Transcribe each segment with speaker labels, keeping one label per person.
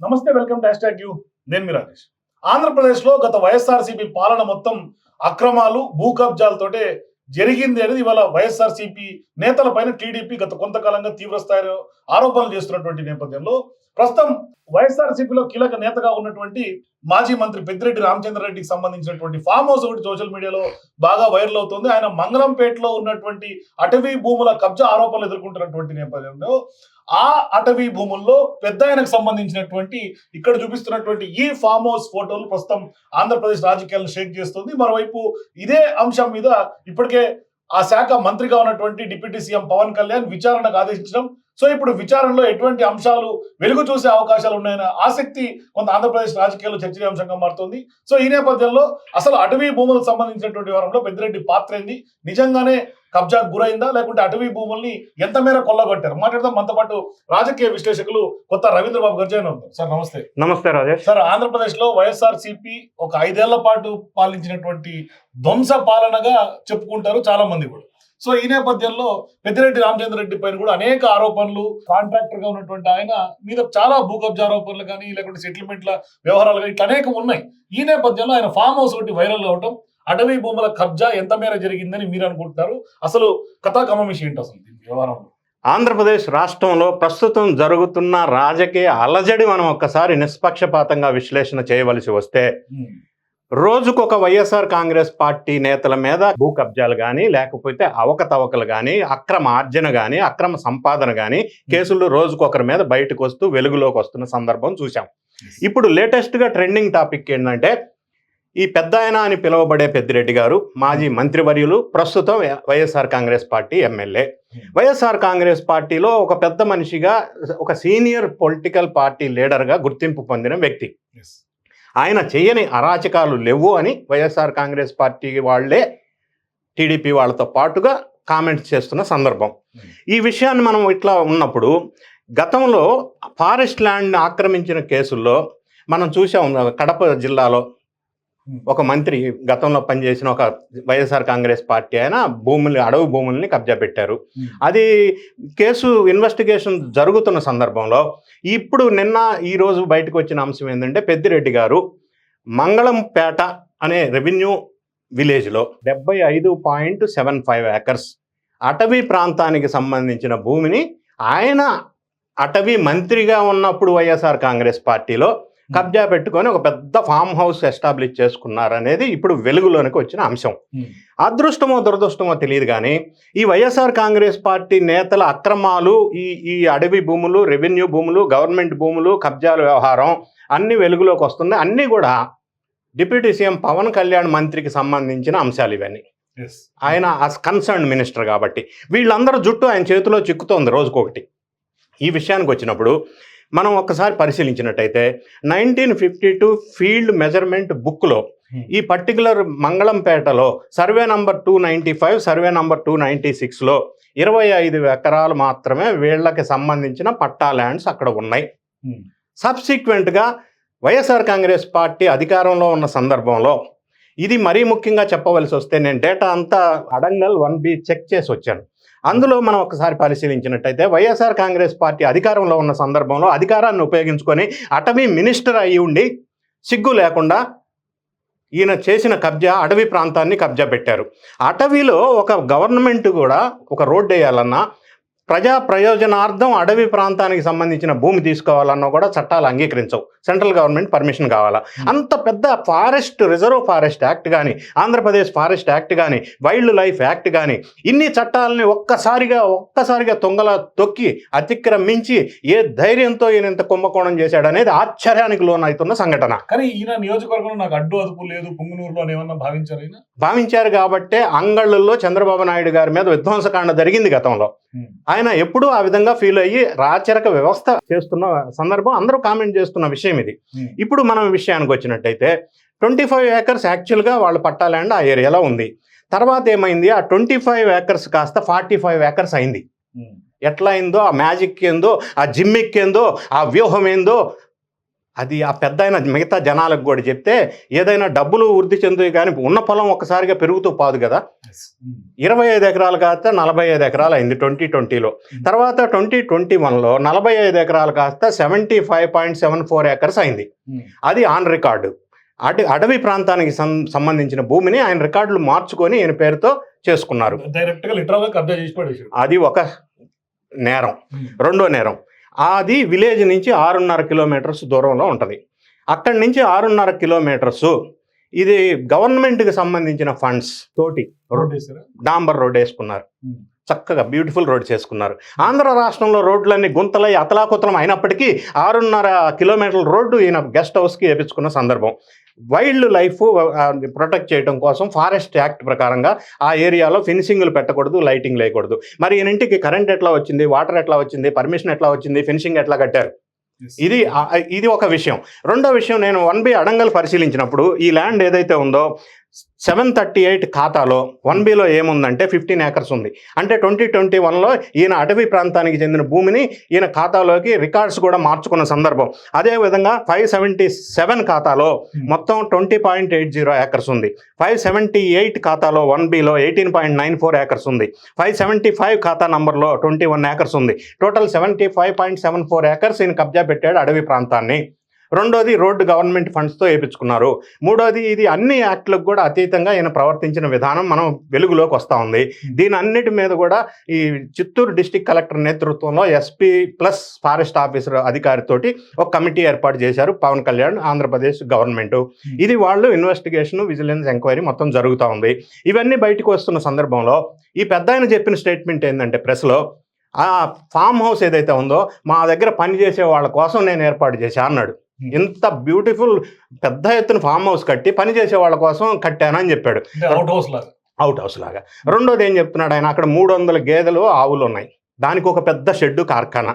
Speaker 1: నమస్తే welcome to hash you. నేను మీ రాజేష్ ఆంధ్రప్రదేశ్లో గత వైఎస్ఆర్సీపీ పాలన మొత్తం అక్రమాలు భూ కబ్జాలతోటే జరిగింది అనేది ఇవాళ వైఎస్ఆర్సీపీ నేతల పైన టీడీపీ గత కొంతకాలంగా తీవ్రస్థాయిలో ఆరోపణలు చేస్తున్నటువంటి నేపథ్యంలో ప్రస్తుతం వైఎస్ఆర్సీపీలో కీలక నేతగా ఉన్నటువంటి మాజీ మంత్రి పెద్దిరెడ్డి రామచంద్రరెడ్డికి సంబంధించినటువంటి ఫామ్ హౌస్ ఒకటి సోషల్ మీడియాలో బాగా వైరల్ అవుతుంది. ఆయన మంగళంపేటలో ఉన్నటువంటి అటవీ భూముల కబ్జా ఆరోపణలు ఎదుర్కొంటున్నటువంటి నేపథ్యంలో ఆ అటవీ భూముల్లో పెద్ద ఆయనకు సంబంధించినటువంటి ఇక్కడ చూపిస్తున్నటువంటి ఈ ఫామ్ హౌస్ ఫోటోలు ప్రస్తుతం ఆంధ్రప్రదేశ్ రాజకీయాలను షేక్ చేస్తుంది. మరోవైపు ఇదే అంశం మీద ఇప్పటికే ఆ శాఖ మంత్రిగా ఉన్నటువంటి డిప్యూటీ సీఎం పవన్ కళ్యాణ్ విచారణకు ఆదేశించడం సో ఇప్పుడు విచారణలో ఎటువంటి అంశాలు వెలుగు చూసే అవకాశాలు ఉన్నాయన్న ఆసక్తి కొంత ఆంధ్రప్రదేశ్ రాజకీయాల్లో చర్చనీయాంశంగా మారుతుంది. సో ఈ నేపథ్యంలో అసలు అటవీ భూములకు సంబంధించినటువంటి వారంలో పెద్దిరెడ్డి పాత్ర ఏంది? నిజంగానే కబ్జాకు గురైందా? లేకుంటే అటవీ భూముల్ని ఎంత మేర కొల్లగొట్టారు? మాట్లాడదాం. మనతో పాటు రాజకీయ విశ్లేషకులు కొత్త రవీంద్ర బాబు గారు జాయిన్ అవుతారు. సార్ నమస్తే.
Speaker 2: నమస్తే రాజేష్.
Speaker 1: సార్ ఆంధ్రప్రదేశ్లో వైఎస్ఆర్ సిపి ఒక ఐదేళ్ళ పాటు పాలించినటువంటి ధ్వంస పాలనగా చెప్పుకుంటారు చాలా మంది కూడా. సో ఈ నేపథ్యంలో పెద్దిరెడ్డి రామచంద్ర రెడ్డి పైన కూడా అనేక ఆరోపణలు. కాంట్రాక్టర్గా ఉన్నటువంటి ఆయన మీద చాలా భూ కబ్జా ఆరోపణలు కానీ లేకుంటే సెటిల్మెంట్ల వ్యవహారాలు కానీ ఇట్లా అనేకం ఉన్నాయి. ఈ నేపథ్యంలో ఆయన ఫామ్ హౌస్ ఒకటి వైరల్ అవటం అటవీ భూముల కబ్జా ఎంత మేర జరిగిందని మీరు అనుకుంటున్నారు? అసలు కథా కమమిషి ఏంటి అసలు దీని వ్యవహారంలో?
Speaker 2: ఆంధ్రప్రదేశ్ రాష్ట్రంలో ప్రస్తుతం జరుగుతున్న రాజకీయ అలజడి మనం ఒక్కసారి నిష్పక్షపాతంగా విశ్లేషణ చేయవలసి వస్తే రోజుకొక వైఎస్ఆర్ కాంగ్రెస్ పార్టీ నేతల మీద భూ కబ్జాలు కానీ లేకపోతే అవకతవకలు కానీ అక్రమ ఆర్జన కానీ అక్రమ సంపాదన కానీ కేసులు రోజుకొకరి మీద బయటకు వస్తూ వెలుగులోకి వస్తున్న సందర్భం చూసాం ఇప్పుడు లేటెస్ట్గా ట్రెండింగ్ టాపిక్ ఏంటంటే ఈ పెద్ద ఆయన అని పిలువబడే పెద్దిరెడ్డి గారు మాజీ మంత్రివర్యులు ప్రస్తుతం YSR Congress party MLA. YSR Congress పార్టీలో ఒక పెద్ద మనిషిగా ఒక సీనియర్ పొలిటికల్ పార్టీ లీడర్గా గుర్తింపు పొందిన వ్యక్తి. ఆయన చేయని అరాచకాలు లేవు అని వైఎస్ఆర్ కాంగ్రెస్ పార్టీ వాళ్ళే టీడీపీ వాళ్ళతో పాటుగా కామెంట్స్ చేస్తున్న సందర్భం. ఈ విషయాన్ని మనం ఇట్లా ఉన్నప్పుడు గతంలో ఫారెస్ట్ ల్యాండ్ని ఆక్రమించిన కేసుల్లో మనం చూసాం కడప జిల్లాలో ఒక మంత్రి గతంలో పనిచేసిన ఒక వైఎస్ఆర్ కాంగ్రెస్ పార్టీ అయిన భూములు అడవి భూముల్ని కబ్జా పెట్టారు. అది కేసు ఇన్వెస్టిగేషన్ జరుగుతున్న సందర్భంలో ఇప్పుడు నిన్న ఈ రోజు బయటకు వచ్చిన అంశం ఏంటంటే పెద్దిరెడ్డి గారు మంగళంపేట అనే రెవెన్యూ విలేజ్లో డెబ్బై ఐదు పాయింట్ సెవెన్ ఫైవ్ ఏకర్స్ అటవీ ప్రాంతానికి సంబంధించిన భూమిని ఆయన అటవీ మంత్రిగా ఉన్నప్పుడు వైఎస్ఆర్ కాంగ్రెస్ పార్టీలో కబ్జా పెట్టుకొని ఒక పెద్ద ఫామ్ హౌస్ ఎస్టాబ్లిష్ చేసుకున్నారనేది ఇప్పుడు వెలుగులోనికి వచ్చిన అంశం. అదృష్టమో దురదృష్టమో తెలియదు కానీ ఈ వైఎస్ఆర్ కాంగ్రెస్ పార్టీ నేతల అక్రమాలు ఈ ఈ అడవి భూములు రెవెన్యూ భూములు గవర్నమెంట్ భూములు కబ్జాల వ్యవహారం అన్ని వెలుగులోకి వస్తున్నాయి. అన్నీ కూడా డిప్యూటీ సీఎం పవన్ కళ్యాణ్ మంత్రికి సంబంధించిన అంశాలు ఇవన్నీ. ఆయన కన్సర్న్ మినిస్టర్ కాబట్టి వీళ్ళందరూ జుట్టు ఆయన చేతిలో చిక్కుతోంది రోజుకొకటి. ఈ విషయానికి వచ్చినప్పుడు మనం ఒక్కసారి పరిశీలించినట్టయితే nineteen fifty two field measurement బుక్లో ఈ particular మంగళంపేటలో survey number two ninety five survey number two ninety సిక్స్లో ఇరవై ఐదు ఎకరాలు మాత్రమే వీళ్ళకి సంబంధించిన పట్టా ల్యాండ్స్ అక్కడ ఉన్నాయి. సబ్సిక్వెంట్గా వైఎస్ఆర్ కాంగ్రెస్ పార్టీ అధికారంలో ఉన్న సందర్భంలో ఇది మరీ ముఖ్యంగా చెప్పవలసి వస్తే నేను డేటా అంతా అడంగల్ వన్ బి చెక్ చేసి వచ్చాను. అందులో మనం ఒకసారి పరిశీలించినట్టయితే వైఎస్ఆర్ కాంగ్రెస్ పార్టీ అధికారంలో ఉన్న సందర్భంలో అధికారాన్ని ఉపయోగించుకొని అటవీ మినిస్టర్ అయి ఉండి సిగ్గు లేకుండా ఈయన చేసిన కబ్జా అటవీ ప్రాంతాన్ని కబ్జా పెట్టారు. అటవీలో ఒక గవర్నమెంట్ కూడా ఒక రోడ్డు వేయాలన్నా ప్రజా ప్రయోజనార్థం అడవి ప్రాంతానికి సంబంధించిన భూమి తీసుకోవాలన్నా కూడా చట్టాలు అంగీకరించవు. సెంట్రల్ గవర్నమెంట్ పర్మిషన్ కావాలా? అంత పెద్ద ఫారెస్ట్ రిజర్వ్ ఫారెస్ట్ యాక్ట్ కానీ ఆంధ్రప్రదేశ్ ఫారెస్ట్ యాక్ట్ కానీ వైల్డ్ లైఫ్ యాక్ట్ కానీ ఇన్ని చట్టాలని ఒక్కసారిగా ఒక్కసారిగా తొంగల తొక్కి అతిక్రమించి ఏ ధైర్యంతో ఈయన ఇంత కుంభకోణం చేశాడనేది ఆశ్చర్యానికి లోనవుతున్న సంఘటన.
Speaker 1: కానీ ఈయన నియోజకవర్గంలో నాకు అడ్డు అదుపు లేదు పుంగునూరులో ఏమన్నా భావించారు
Speaker 2: భావించారు కాబట్టే అంగళ్ళల్లో చంద్రబాబు నాయుడు గారి మీద విధ్వంసకాండ జరిగింది గతంలో. ఆయన ఎప్పుడూ ఆ విధంగా ఫీల్ అయ్యి రాచరిక వ్యవస్థ చేస్తున్న సందర్భం అందరూ కామెంట్ చేస్తున్న విషయం ఇది. ఇప్పుడు మనం విషయానికి వచ్చినట్టయితే ట్వంటీ ఫైవ్ ఏకర్స్ యాక్చువల్గా వాళ్ళ పట్టా ల్యాండ్ ఆ ఏరియాలో ఉంది. తర్వాత ఏమైంది? ఆ ట్వంటీ ఫైవ్ ఏకర్స్ కాస్త ఫార్టీ ఫైవ్ ఏకర్స్ అయింది ఎట్లా అయిందో? ఆ మ్యాజిక్ ఏందో? ఆ జిమ్మిక్ ఏందో? ఆ వ్యూహం ఏందో? అది ఆ పెద్ద ఆయన మిగతా జనాలకు కూడా చెప్తే ఏదైనా డబ్బులు వృద్ధి చెందుతాయి కానీ ఉన్న పొలం ఒక్కసారిగా పెరుగుతూ పోదు కదా. ఇరవై ఐదు ఎకరాలు కాస్త నలభై ఐదు ఎకరాలు అయింది ట్వంటీ ట్వంటీలో. తర్వాత ట్వంటీ ట్వంటీ వన్లో నలభై ఐదు ఎకరాలు కాస్త seventy five point seven four acres అయింది.
Speaker 1: ఉమ్.
Speaker 2: అది ఆన్ రికార్డు. అటు అడవి ప్రాంతానికి సం- సంబంధించిన భూమిని ఆయన రికార్డులు మార్చుకొని ఈయన పేరుతో చేసుకున్నారు.
Speaker 1: డైరెక్ట్గా లిటరల్గా కబ్జా చేసి
Speaker 2: అది ఒక నేరం.
Speaker 1: ఉమ్.
Speaker 2: రెండో నేరం. అది విలేజ్ నుంచి ఆరున్నర కిలోమీటర్స్ దూరంలో ఉంటుంది. అక్కడి నుంచి ఆరున్నర కిలోమీటర్స్ ఇది గవర్నమెంట్కి సంబంధించిన ఫండ్స్ తోటి
Speaker 1: రోడ్
Speaker 2: డాంబర్ రోడ్ వేసుకున్నారు. చక్కగా బ్యూటిఫుల్ రోడ్ చేసుకున్నారు. ఆంధ్ర రాష్ట్రంలో రోడ్లన్నీ గుంతలై అతలాకుతలం అయినప్పటికీ ఆరున్నర కిలోమీటర్ల రోడ్డు ఈయన గెస్ట్ హౌస్కి వేపించుకున్న సందర్భం. వైల్డ్ లైఫ్ ప్రొటెక్ట్ చేయడం కోసం ఫారెస్ట్ యాక్ట్ ప్రకారంగా ఆ ఏరియాలో ఫెన్సింగ్లు పెట్టకూడదు లైటింగ్ లేకూడదు మరి ఈయన ఇంటికి కరెంట్ ఎట్లా వచ్చింది వాటర్ ఎట్లా వచ్చింది పర్మిషన్ ఎట్లా వచ్చింది ఫెన్సింగ్ ఎట్లా కట్టారు. ఇది ఇది ఒక విషయం. రెండో విషయం నేను వన్ బి అడంగల్ పరిశీలించినప్పుడు ఈ ల్యాండ్ ఏదైతే ఉందో సెవెన్ థర్టీ ఎయిట్ ఖాతాలో వన్ బిలో ఏముందంటే ఫిఫ్టీన్ ఏకర్స్ ఉంది. అంటే ట్వంటీ ట్వంటీ వన్లో ఈయన అటవీ ప్రాంతానికి చెందిన భూమిని ఈయన ఖాతాలోకి రికార్డ్స్ కూడా మార్చుకున్న సందర్భం. అదేవిధంగా ఫైవ్ సెవెంటీ సెవెన్ ఖాతాలో మొత్తం twenty point eight zero acres ఉంది. ఫైవ్ సెవెంటీ ఎయిట్ ఖాతాలో one below eighteen point nine four acres ఉంది. ఫైవ్ సెవెంటీ ఫైవ్ ఖాతా నంబర్లో ట్వంటీ వన్ ఏకర్స్ ఉంది. Total seventy five point seven four acres ఈయన కబ్జా పెట్టాడు అడవి ప్రాంతాన్ని. రెండోది రోడ్డు గవర్నమెంట్ ఫండ్స్తో వేయించుకున్నారు మూడోది ఇది అన్ని యాక్ట్లకు కూడా అతీతంగా ఈయన ప్రవర్తించిన విధానం మనం వెలుగులోకి వస్తూ ఉంది. దీని అన్నిటి మీద కూడా ఈ చిత్తూరు డిస్టిక్ కలెక్టర్ నేతృత్వంలో ఎస్పీ ప్లస్ ఫారెస్ట్ ఆఫీసర్ అధికారితోటి ఒక కమిటీ ఏర్పాటు చేశారు పవన్ కళ్యాణ్ ఆంధ్రప్రదేశ్ గవర్నమెంట్. ఇది వాళ్ళు ఇన్వెస్టిగేషన్ విజిలెన్స్ ఎంక్వైరీ మొత్తం జరుగుతూ ఉంది. ఇవన్నీ బయటకు వస్తున్న సందర్భంలో ఈ పెద్ద ఆయన చెప్పిన స్టేట్మెంట్ ఏంటంటే ప్రెస్లో ఆ ఫామ్ హౌస్ ఏదైతే ఉందో మా దగ్గర పనిచేసే వాళ్ళ కోసం నేను ఏర్పాటు చేశా అన్నాడు. ఇంత బ్యూటిఫుల్ పెద్ద ఎత్తున ఫామ్ హౌస్ కట్టి పనిచేసే వాళ్ళ కోసం కట్టానని చెప్పాడు.
Speaker 1: అవుట్ హౌస్ లాగా.
Speaker 2: అవుట్ హౌస్ లాగా. రెండోది ఏం చెప్తున్నాడు ఆయన? అక్కడ మూడు వందల గేదెలు ఆవులు ఉన్నాయి. దానికి ఒక పెద్ద షెడ్డు కార్ఖానా.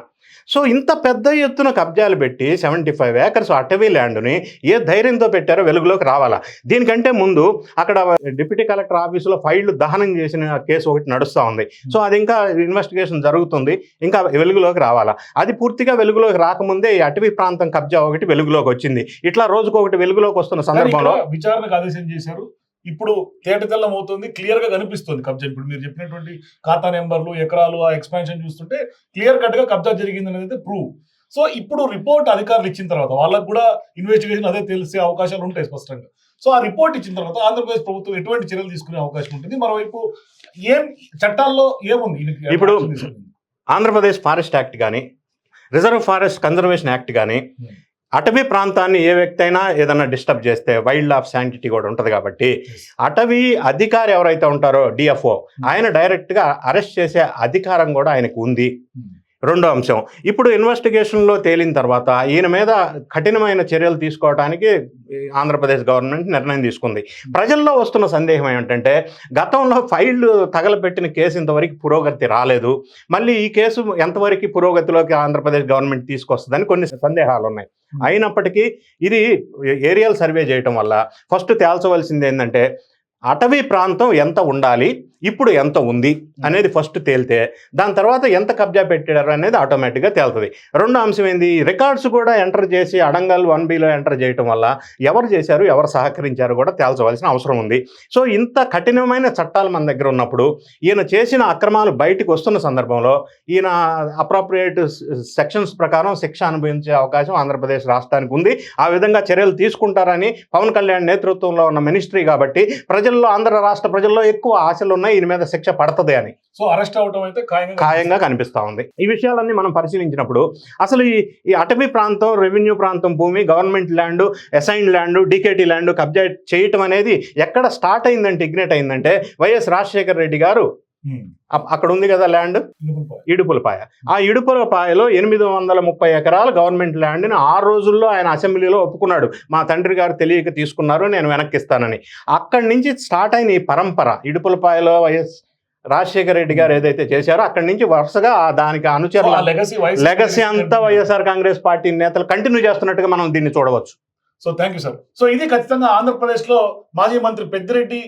Speaker 2: సో ఇంత పెద్ద ఎత్తున కబ్జాలు పెట్టి సెవెంటీ ఫైవ్ ఏకర్స్ అటవీ ల్యాండ్ని ఏ ధైర్యంతో పెట్టారో వెలుగులోకి రావాలా? దీనికంటే ముందు అక్కడ డిప్యూటీ కలెక్టర్ ఆఫీసులో ఫైళ్ళు దహనం చేసిన కేసు ఒకటి నడుస్తూ ఉంది. సో అది ఇంకా ఇన్వెస్టిగేషన్ జరుగుతుంది. ఇంకా వెలుగులోకి రావాలా? అది పూర్తిగా వెలుగులోకి రాకముందే ఈ అటవీ ప్రాంతం కబ్జా ఒకటి వెలుగులోకి వచ్చింది. ఇట్లా రోజుకు ఒకటి వెలుగులోకి వస్తున్న సందర్భంలో
Speaker 1: విచారణకు ఆదేశం చేశారు. ఇప్పుడు తేట తెల్లం అవుతుంది క్లియర్గా కనిపిస్తుంది కబ్జా. ఇప్పుడు మీరు చెప్పినటువంటి ఖాతా నెంబర్లు ఎకరాలు ఆ ఎక్స్పాన్షన్ చూస్తుంటే క్లియర్ కట్గా కబ్జా జరిగింది అనేది ప్రూవ్ సో ఇప్పుడు రిపోర్ట్ అధికారులు ఇచ్చిన తర్వాత వాళ్ళకు కూడా ఇన్వెస్టిగేషన్ అదే తెలిసే అవకాశాలు ఉంటాయి స్పష్టంగా. సో ఆ రిపోర్ట్ ఇచ్చిన తర్వాత ఆంధ్రప్రదేశ్ ప్రభుత్వం ఎటువంటి చర్యలు తీసుకునే అవకాశం ఉంటుంది? మరోవైపు ఏం చట్టాల్లో ఏముంది?
Speaker 2: ఇప్పుడు? ఆంధ్రప్రదేశ్ ఫారెస్ట్ యాక్ట్ కానీ రిజర్వ్ ఫారెస్ట్ కన్జర్వేషన్ యాక్ట్ కానీ. అటవీ ప్రాంతాన్ని ఏ వ్యక్తి అయినా ఏదైనా డిస్టర్బ్ చేస్తే వైల్డ్ లైఫ్ శాంటిటీ కూడా ఉంటుంది కాబట్టి. అటవీ అధికారి ఎవరైతే ఉంటారో డిఎఫ్ఓ ఆయన డైరెక్ట్గా అరెస్ట్ చేసే అధికారం కూడా ఆయనకు ఉంది
Speaker 1: Hmm.
Speaker 2: రెండో అంశం. ఇప్పుడు ఇన్వెస్టిగేషన్లో తేలిన తర్వాత ఈయన మీద కఠినమైన చర్యలు తీసుకోవడానికి ఆంధ్రప్రదేశ్ గవర్నమెంట్ నిర్ణయం తీసుకుంది. ప్రజల్లో వస్తున్న సందేహం ఏమిటంటే గతంలో ఫైల్ తగలబెట్టిన కేసు ఇంతవరకు పురోగతి రాలేదు. మళ్ళీ ఈ కేసు ఎంతవరకు పురోగతిలోకి ఆంధ్రప్రదేశ్ గవర్నమెంట్ తీసుకొస్తుందని కొన్ని సందేహాలు ఉన్నాయి. అయినప్పటికీ ఇది ఏరియల్ సర్వే చేయటం వల్ల ఫస్ట్ తేల్చవలసింది ఏంటంటే అటవీ ప్రాంతం ఎంత ఉండాలి? ఇప్పుడు ఎంత ఉంది? అనేది ఫస్ట్ తేలితే దాని తర్వాత ఎంత కబ్జా పెట్టారు అనేది ఆటోమేటిక్గా తేలుతుంది. రెండో అంశం ఏంది? రికార్డ్స్ కూడా ఎంటర్ చేసి అడంగల్ వన్ బిలో ఎంటర్ చేయటం వల్ల ఎవరు చేశారు ఎవరు సహకరించారు కూడా తేల్చవలసిన అవసరం ఉంది. సో ఇంత కఠినమైన చట్టాలు మన దగ్గర ఉన్నప్పుడు ఈయన చేసిన అక్రమాలు బయటికి వస్తున్న సందర్భంలో ఈయన అప్రాప్రియేట్ సెక్షన్స్ ప్రకారం శిక్ష అనుభవించే అవకాశం ఆంధ్రప్రదేశ్ రాష్ట్రానికి ఉంది. ఆ విధంగా చర్యలు తీసుకుంటారని పవన్ కళ్యాణ్ నేతృత్వంలో ఉన్న మినిస్ట్రీ కాబట్టి ప్రజల్లో ఆంధ్ర రాష్ట్ర ప్రజల్లో ఎక్కువ ఆశలు ఉన్నాయి ఈయన మీద శిక్ష పడుతుంది అని.
Speaker 1: సో అరెస్ట్ అవటం అయితే ఖాయంగా
Speaker 2: ఖాయంగా కనిపిస్తా ఉంది. ఈ విషయాలన్నీ మనం పరిశీలించినప్పుడు అసలు ఈ ఈ అటవీ ప్రాంతం రెవెన్యూ ప్రాంతం భూమి government land assign land DKT land కబ్జా చేయటం అనేది ఎక్కడ స్టార్ట్ అయిందంటే ఇగ్నేట్ అయిందంటే వైఎస్ రాజశేఖర రెడ్డి గారు అక్కడ ఉంది కదా ల్యాండ్. ఇడుపులపాయ. ఆ ఇడుపులపాయలో ఎనిమిది వందల ముప్పై ఎకరాల గవర్నమెంట్ ల్యాండ్ని ఆ రోజుల్లో ఆయన అసెంబ్లీలో ఒప్పుకున్నాడు. మా తండ్రి గారు తెలియక తీసుకున్నారు నేను వెనక్కిస్తానని. అక్కడి నుంచి స్టార్ట్ అయిన ఈ పరంపర ఇడుపులపాయలో వైఎస్ రాజశేఖర రెడ్డి గారు ఏదైతే చేశారో అక్కడి నుంచి వరుసగా ఆ దానికి అనుచరుల లెగసీ అంతా వైఎస్ఆర్ కాంగ్రెస్ పార్టీ నేతలు కంటిన్యూ చేస్తున్నట్టుగా మనం దీన్ని చూడవచ్చు.
Speaker 1: So thank you sir so ఇది ఖచ్చితంగా ఆంధ్రప్రదేశ్లో మాజీ మంత్రి పెద్దిరెడ్డి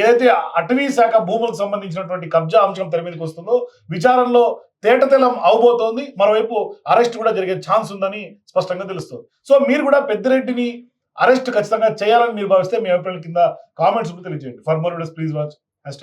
Speaker 1: ఏదైతే అటవీ శాఖ భూములకు సంబంధించినటువంటి కబ్జా అంశం తెర మీదకి వస్తుందో విచారణలో తేటతెలం అవబోతోంది. మరోవైపు అరెస్ట్ కూడా జరిగే ఛాన్స్ ఉందని స్పష్టంగా తెలుస్తుంది. సో మీరు కూడా పెద్దిరెడ్డిని అరెస్ట్ ఖచ్చితంగా చేయాలని మీరు భావిస్తే మీ అభిప్రాయం కింద కామెంట్స్ కూడా తెలియజేయండి. For more videos please watch. Hash